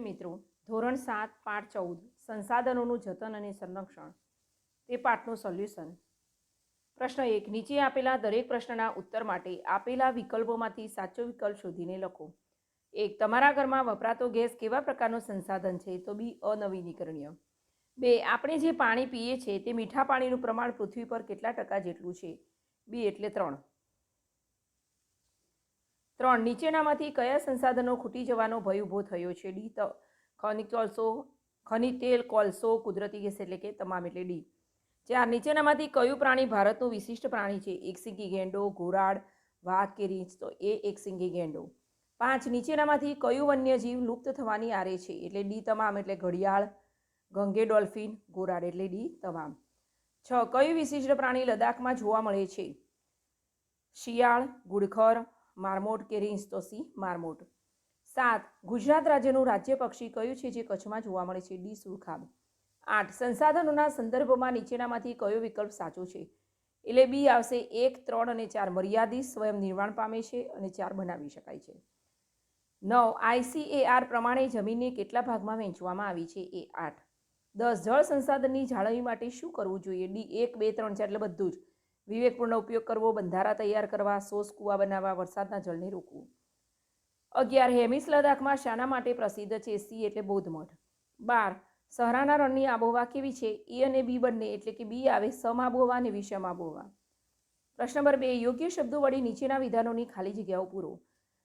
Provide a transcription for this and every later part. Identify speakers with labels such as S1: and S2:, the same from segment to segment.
S1: મિત્રો, ધોરણ સાત, પાઠ ચૌદ, સંસાધનોનું જતન અને સંરક્ષણ, તે પાઠનું સોલ્યુશન. પ્રશ્ન એક, નીચે આપેલા દરેક પ્રશ્નના ઉત્તર માટે આપેલા વિકલ્પોમાંથી સાચો વિકલ્પ શોધીને લખો. એક, તમારા ઘરમાં વપરાતો ગેસ કેવા પ્રકારનું સંસાધન છે? તો બી, અનવીનીકરણીય. બે, આપણે જે પાણી પીએ છીએ તે મીઠા પાણીનું પ્રમાણ પૃથ્વી પર કેટલા ટકા જેટલું છે? બી, એટલે ત્રણ. ત્રણ, નીચેનામાંથી કયા સંસાધનો ખૂટી જવાનો ભય ઊભો થયો છે? ડી, ત, ખનિજ કોલસો, ખનિજ તેલ, કોલસો, કુદરતી ગેસ એટલે કે તમામ એટલે ડી. ચાર, નીચેનામાંથી કયું પ્રાણી ભારતનું વિશિષ્ટ પ્રાણી છે? એક સિંગી ગેંડો ઘોરાડ વાઘ કે રીંછ? તો એ એક સિંગી ગેંડો. પાંચ, નીચેનામાંથી કયું વન્યજીવ લુપ્ત થવાની આરે છે? એટલે ડી, તમામ એટલે ઘડિયાળ, ગંગે, ડોલ્ફિન ઘોરાડ એટલે ડી, તમામ. છ, કયું વિશિષ્ટ પ્રાણી લદ્દાખમાં જોવા મળે છે? શિયાળ, ગુડખર મારમોટ કે રીંછ તો સી મારમોટ. સાત, ગુજરાત રાજ્યનું રાજ્ય પક્ષી કયું છે જે કચ્છમાં જોવા મળે છે? ડી, સુરખાબ. આઠ, સંસાધનોના સંદર્ભમાં નીચેનામાંથી કયો વિકલ્પ સાચો છે? એટલે બી આવશે એક, ત્રણ અને ચાર મર્યાદિત સ્વયં નિર્માણ પામે છે અને ચાર બનાવી શકાય છે. નવ આઈસીએઆર પ્રમાણે જમીનને કેટલા ભાગમાં વહેંચવામાં આવી છે? એ આઠ. દસ, જળ સંસાધનની જાળવણી માટે શું કરવું જોઈએ? ડી, એક, બે, ત્રણ, ચાર, એટલે બધું જ. વિવેકપૂર્ણ ઉપયોગ કરવો, બંધારા તૈયાર કરવા, સોસ કૂવા બનાવવા, વરસાદના જળને રોકવું. અગિયાર, હેમિસ લદ્દાખમાં શાના માટે પ્રસિદ્ધ છે સી એટલે બૌદ્ધ મઠ બાર, સહરાના રણની આબોહવા કેવી છે? એ અને બી બંને એટલે કે બી આવે સમ આબોહવા અને વિષમ આબોહવા. પ્રશ્ન નંબર બે, યોગ્ય શબ્દો વળી નીચેના વિધાનોની ખાલી જગ્યાઓ પૂરો.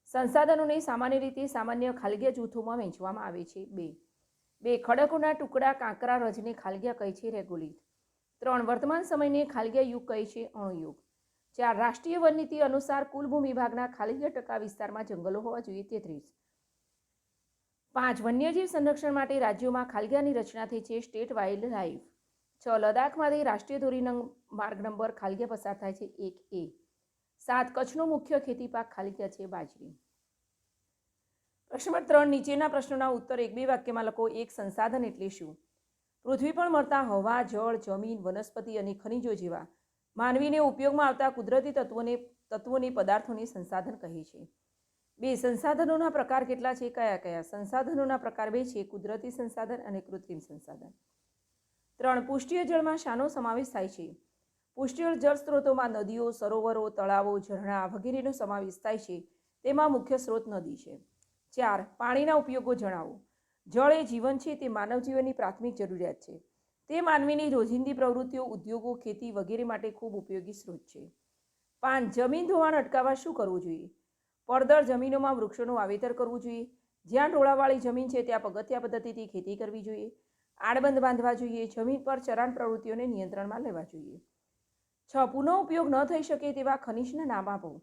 S1: સંસાધનોને સામાન્ય રીતે સામાન્ય ખાલગ્યા જૂથોમાં વહેંચવામાં આવે છે. બે બે ખડકોના ટુકડા કાંકરા રજને ખાલગ્યા કહે છે રેગોલિત. ત્રણ વર્તમાન સમયને ખાલગીયા યુગ કહે છે અણુયુગ. ચાર રાષ્ટ્રીય વનનીતિ અનુસાર કુલ ભૂમિ ખાલગીયા ટકા વિસ્તારમાં જંગલો હોવા જોઈએ તેત્રીસ. પાંચ વન્યજીવ સંરક્ષણ માટે રાજ્યોમાં ખાલગ્યાની રચના થઈ છે સ્ટેટ વાઇલ્ડ લાઇફ છ લદ્દાખમાંથી રાષ્ટ્રીય ધોરી માર્ગ નંબર ખાલગીયા પસાર થાય છે એક એ. સાત કચ્છનો મુખ્ય ખેતી પાક ખાલગીયા છે બાજરી. પ્રશ્ન ત્રણ, નીચેના પ્રશ્નોના ઉત્તર એક બે વાક્યમાં લખો, એક સંસાધન એટલે શું? પૃથ્વી પણ મળતા હવા, જળ, જમીન, વનસ્પતિ અને ખનિજો જેવા માનવીને ઉપયોગમાં આવતા કુદરતી તત્વોને તત્વોને પદાર્થોને સંસાધન કહે છે. બે, સંસાધનોના પ્રકાર કેટલા છે? કયા કયા? સંસાધનોના પ્રકાર બે છે, કુદરતી સંસાધન અને કૃત્રિમ સંસાધન. ત્રણ, પુષ્ટિય જળમાં શાનો સમાવેશ થાય છે. પુષ્ટિય જળ સ્ત્રોતોમાં નદીઓ, સરોવરો, તળાવો, ઝરણા વગેરેનો સમાવેશ થાય છે. તેમાં મુખ્ય સ્ત્રોત નદી છે. ચાર, પાણીના ઉપયોગો જણાવો. જળ એ જીવન છે, તે માનવ જીવનની પ્રાથમિક જરૂરિયાત છે. તે માનવીની રોજિંદી પ્રવૃત્તિઓ, ઉદ્યોગો, ખેતી વગેરે માટે ખૂબ ઉપયોગી સ્ત્રોત છે. પાંચ જમીન ધોવાણ અટકાવવા શું કરવું જોઈએ? પડદર જમીનોમાં વૃક્ષોનું વાવેતર કરવું જોઈએ. જ્યાં ઢોળાવાળી જમીન છે, ત્યાં પગથિયા પદ્ધતિથી ખેતી કરવી જોઈએ. આડબંધ બાંધવા જોઈએ. જમીન પર ચરાણ પ્રવૃત્તિઓને નિયંત્રણમાં લેવા જોઈએ. છ, પુનઃ ઉપયોગ ન થઈ શકે તેવા ખનિજના નામ આપો.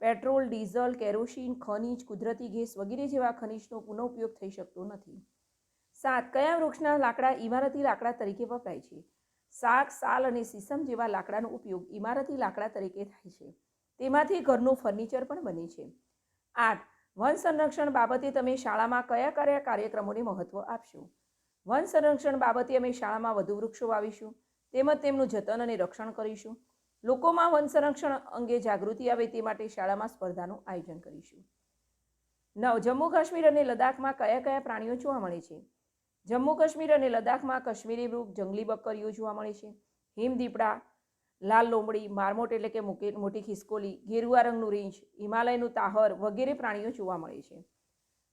S1: પેટ્રોલ, ડીઝલ, કેરોસીન, ખનિજ, કુદરતી ગેસ વગેરે જેવા ખનિજનો પુનઃ ઉપયોગ થઈ શકતો નથી. સાત, કયા વૃક્ષના લાકડા ઇમારતી લાકડા તરીકે વપરાય છે? શાક સાલ અને સીસમ જેવા લાકડાનો ઉપયોગ ઇમારતી લાકડા તરીકે થાય છે. તેમાંથી ઘરનું ફર્નિચર પણ બને છે. આઠ, વન સંરક્ષણ બાબતે તમે શાળામાં કયા કયા કાર્યક્રમોને મહત્ત્વ આપશો? વન સંરક્ષણ બાબતે અમે શાળામાં વધુ વૃક્ષો વાવીશું, તેમજ તેમનું જતન અને રક્ષણ કરીશું લોકોમાં વન સંરક્ષણ અંગે જાગૃતિ આવે તે માટે શાળામાં સ્પર્ધાનું આયોજન કરીશું. નવ, જમ્મુ કાશ્મીર અને લદ્દાખમાં કયા કયા પ્રાણીઓ જોવા મળે છે? જમ્મુ કાશ્મીર અને લદ્દાખમાં કાશ્મીરી વૃક્ષ, જંગલી બકરીઓ જોવા મળે છે. હિમદીપડા લાલ લોમડી, મારમોટ એટલે કે મોટી ખિસકોલી, ગેરુઆ રંગનું રીંછ, હિમાલયનું તાહર વગેરે પ્રાણીઓ જોવા મળે છે.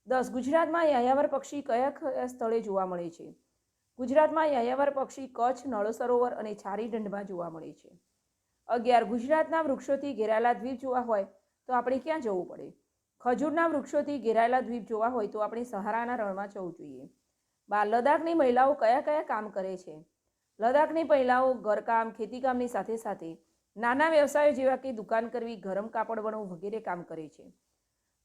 S1: દસ, ગુજરાતમાં યાયાવર પક્ષી કયા કયા સ્થળે જોવા મળે છે? ગુજરાતમાં યાયાવર પક્ષી કચ્છ નળ સરોવર અને છારી દંડમાં જોવા મળે છે. અગિયાર ગુજરાતના વૃક્ષોથી ઘેરાયેલા દ્વીપ જોવા હોય તો આપણે ક્યાં જવું પડે? ખજૂરના વૃક્ષોથી ઘેરાયેલા દ્વીપ જોવા હોય તો આપણે સહારાના રણમાં જવું જોઈએ. બાર લદ્દાખની મહિલાઓ કયા કયા કામ કરે છે? લદ્દાખની મહિલાઓ ઘરકામ, ખેતીકામની સાથે સાથે નાના વ્યવસાયો જેવા કે દુકાન કરવી, ગરમ કાપડ વણવું વગેરે કામ કરે છે.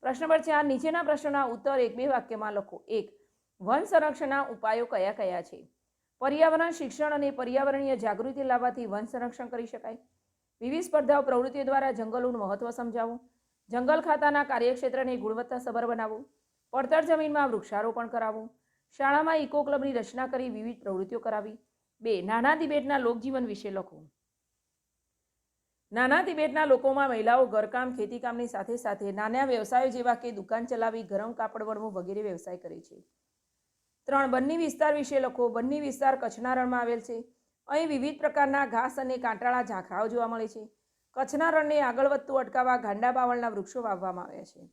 S1: પ્રશ્ન નંબર ચાર, નીચેના પ્રશ્નોના ઉત્તર એક બે વાક્યમાં લખો. એક, વન સંરક્ષણના ઉપાયો કયા કયા છે? પર્યાવરણ, શિક્ષણ અને પર્યાવરણીય જાગૃતિ લાવવાથી વન સંરક્ષણ કરી શકાય. વિવિધ સ્પર્ધાઓ પ્રવૃત્તિઓ દ્વારા જંગલોનું મહત્વ સમજાવો, જંગલ ખાતાના કાર્યક્ષેત્રને ગુણવત્તાસભર બનાવવું પડતર જમીનમાં વૃક્ષારોપણ કરાવવું શાળામાં ઇકો ક્લબની રચના કરી વિવિધ પ્રવૃત્તિઓ કરાવી. બે, નાના તિબેટના લોકજીવન વિશે લખો. નાના તિબેટના લોકોમાં મહિલાઓ ઘરકામ, ખેતીકામની સાથે સાથે નાના વ્યવસાયો જેવા કે દુકાન ચલાવી, ગરમ કાપડ વણવું વગેરે વ્યવસાય કરે છે. ત્રણ બન્ની વિસ્તાર વિશે લખો. બન્ની વિસ્તાર કચ્છના રણમાં આવેલ છે. અહીં વિવિધ પ્રકારના ઘાસ અને કાંટાળા ઝાંખરાઓ જોવા મળે છે. કચ્છના રણને આગળ વધતું અટકાવવા ગાંડા બાવળના વૃક્ષો વાવવામાં આવ્યા છે.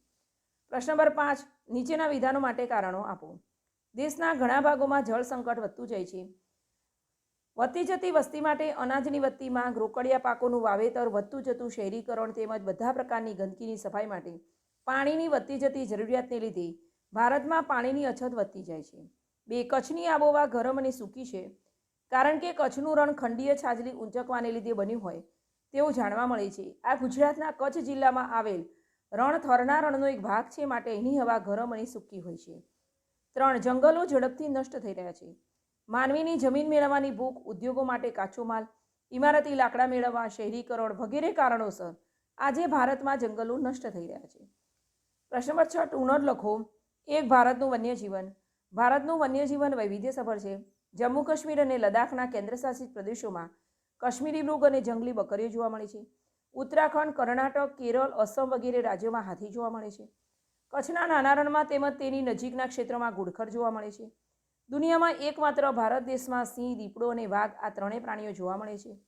S1: પ્રશ્ન નંબર પાંચ, નીચેના વિધાનો માટે કારણો આપો. દેશના ઘણા ભાગોમાં જળ સંકટ વધતું જાય છે. વધતી જતી વસ્તી માટે અનાજની વધતી માંગ રોકડિયા પાકોનું વાવેતર, વધતું જતું શહેરીકરણ તેમજ બધા પ્રકારની ગંદકીની સફાઈ માટે પાણીની વધતી જતી જરૂરિયાતને લીધે ભારતમાં પાણીની અછત વધતી જાય છે. બે, કચ્છની આબોહવા ગરમ અને સૂકી છે. કારણ કે કચ્છનું રણ ખંડીય છાજલી ઊંચકવાને લીધે બન્યું હોય તેવું જાણવા મળે છે. આ ગુજરાતના કચ્છ જિલ્લામાં આવેલ રણ થરના રણનો એક ભાગ છે, માટે એની હવા ગરમ અને સૂકી હોય છે. ત્રણ જંગલો ઝડપથી નષ્ટ થઈ રહ્યા છે. માનવીની જમીન મેળવવાની ભૂખ, ઉદ્યોગો માટે કાચો માલ, ઇમારતી લાકડા મેળવવા, શહેરીકરણ વગેરે કારણોસર આજે ભારતમાં જંગલો નષ્ટ થઈ રહ્યા છે. પ્રશ્ન નંબર છ ટૂનર લખો. એક ભારતનું વન્યજીવન. ભારતનું વન્યજીવન વૈવિધ્યસભર છે. જમ્મુ કાશ્મીર અને લદ્દાખના કેન્દ્રશાસિત પ્રદેશોમાં કાશ્મીરી મૃગ અને જંગલી બકરીઓ જોવા મળે છે. ઉત્તરાખંડ, કર્ણાટક, કેરળ, અસમ વગેરે રાજ્યોમાં હાથી જોવા મળે છે. કચ્છના નાના રણમાં તેમજ તેની નજીકના ક્ષેત્રમાં ઘુડખર જોવા મળે છે. દુનિયામાં એકમાત્ર ભારત દેશમાં સિંહ, દીપડો અને વાઘ આ ત્રણેય પ્રાણીઓ જોવા મળે છે.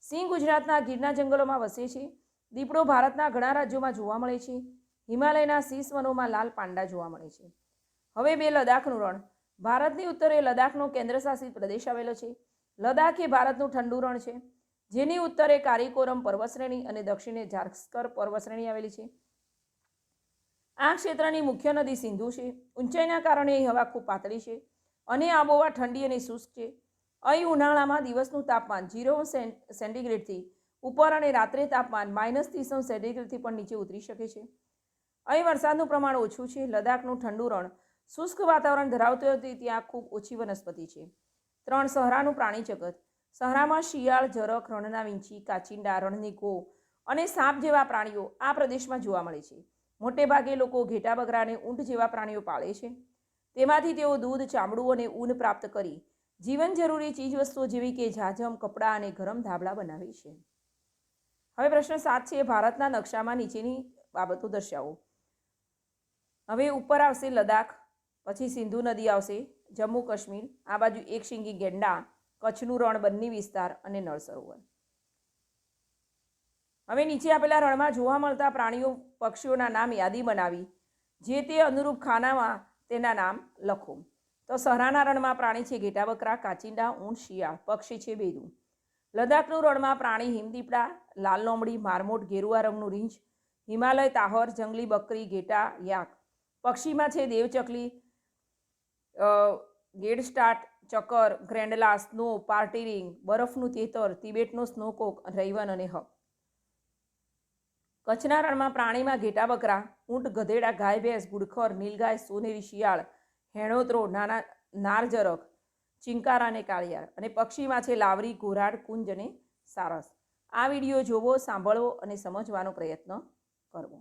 S1: સિંહ ગુજરાતના ગીરના જંગલોમાં વસે છે. દીપડો ભારતના ઘણા રાજ્યોમાં જોવા મળે છે. હિમાલયના શીશ વનોમાં લાલ પાંડા જોવા મળે છે. હવે બે લદ્દાખનું રણ. ભારતની ઉત્તરે લદ્દાખનો કેન્દ્રશાસિત પ્રદેશ આવેલો છે. લદ્દાખ એ ભારતનું ઠંડુ રણ છે. જેની ઉત્તરે કારીકોરમ પર્વતશ્રેણી અને દક્ષિણે ઝારસ્કર પર્વતશ્રેણી આવેલી છે. આ ક્ષેત્રની મુખ્ય નદી સિંધુ છે. ઊંચાઈના કારણે અહીં હવા ખૂબ પાતળી છે અને આબોહવા ઠંડી અને શુષ્ક છે. અહીં ઉનાળામાં દિવસનું તાપમાન ઝીરો સેન્ટીગ્રેડથી ઉપર અને રાત્રે તાપમાન માઇનસ ત્રીસો સેન્ટીગ્રેડથી પણ નીચે ઉતરી શકે છે. અહીં વરસાદનું પ્રમાણ ઓછું છે. લદ્દાખનું ઠંડુ રણ શુષ્ક વાતાવરણ ધરાવતું હતી ત્યાં ખૂબ ઓછી વનસ્પતિ છે. ત્રણ સહરાનું પ્રાણી જગત. સહરામાં શિયાળ ઝરખ રણના વીંછી, કાચિંડા રણની ગો અને સાપ જેવા પ્રાણીઓ આ પ્રદેશમાં જોવા મળે છે. મોટે ભાગે લોકો ઘેટા બગરા ઊંટ જેવા પ્રાણીઓ પાળે છે. તેમાંથી તેઓ દૂધ, ચામડું અને ઊન પ્રાપ્ત કરી જીવન જરૂરી ચીજવસ્તુઓ જેવી કે ઝાઝમ કપડાં અને ગરમ ધાબળા બનાવે છે. હવે પ્રશ્ન સાત છે, ભારતના નકશામાં નીચેની બાબતો દર્શાવો. હવે ઉપર આવશે લદ્દાખ પછી સિંધુ નદી આવશે, જમ્મુ કાશ્મીર, આ બાજુ એક શિંગી ગેંડા, કચ્છનું રણ બન્ની વિસ્તાર અને નળ સરોવર. હવે નીચે આપેલા રણમાં જોવા મળતા પ્રાણીઓ, પક્ષીઓના નામ યાદી બનાવી, જે તે અનુરૂપ ખાનામાં તેના નામ લખો. તો સહરાના રણમાં પ્રાણી છે ઘેટા બકરા, કાચિંડા, ઊંટ, શિયાળ, પક્ષી છે બેરું લદ્દાખનું રણમાં પ્રાણી હિમદીપડા, લાલ લોમડી મારમોટ, ગેરુઆ રંગનું રીંછ, હિમાલય, તાહર, જંગલી બકરી, ઘેટા, યાક. પક્ષીમાં છે દેવચકલી ગેડસ્ટાર્ટ ચકર ગ્રેન્ડલા સ્નો, પાર્ટી રિંગ, બરફનું તેતર તિબેટનો સ્નોકોક, રૈવન અને હક કચ્છના રણમાં પ્રાણીમાં ઘેટા બકરા, ઊંટ, ગધેડા, ગાય ભેંસ, ગુડખર, નીલગાય, સોનેરી શિયાળ, હેણોતરો, નાના, નારજરક, ચિંકારા અને કાળિયાર અને પક્ષીમાં છે લાવરી, ઘોરાડ, કુંજ અને સારસ. આ વીડિયો જોવો, સાંભળવો અને સમજવાનો પ્રયત્ન કરવો.